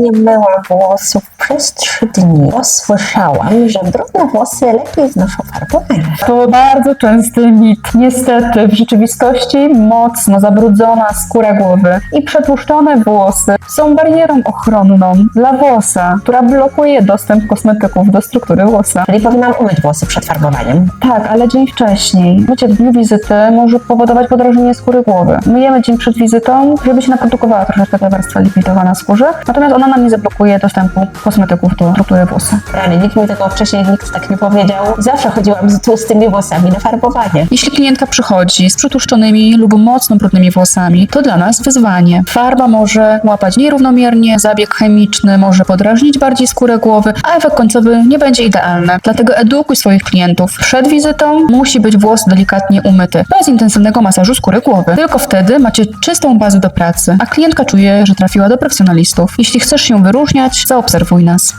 nie myłam włosów przez trzy dni, bo słyszałam, że brudne włosy lepiej znoszą farbowanie. To bardzo częsty mit. Niestety, w rzeczywistości mocno zabrudzona skóra głowy i przetłuszczone włosy są barierą ochronną dla włosa, która blokuje dostęp kosmetyków do struktury włosa. Czyli powinnam umyć włosy przed farbowaniem. Tak, ale dzień wcześniej. Mycie w dniu wizyty może powodować podrażnienie skóry głowy. Myjemy dzień przed wizytą, żeby się naprodukowała troszeczkę ta warstwa lipidowa na skórze, natomiast ona nam nie zablokuje dostępu kosmetyków do struktury włosa. Rany, nikt mi tego wcześniej nikt tak nie powiedział. Zawsze chodziłam z tłustymi włosami na farbowanie. Jeśli klientka przychodzi z przytłuszczonymi lub mocno brudnymi włosami, to dla nas wyzwanie. Farba może łapać nierównomiernie, zabieg chemiczny może podrażnić bardziej skórę głowy, a efekt końcowy nie będzie idealny. Dlatego edukuj swoich klientów. Przed wizytą musi być włos delikatnie umyty, bez intensywnego masażu skóry głowy. Tylko wtedy macie czystą bazę do pracy, a klientka czuje, że trafiła do profesjonalistów. Jeśli chcesz się wyróżniać, zaobserwuj nas.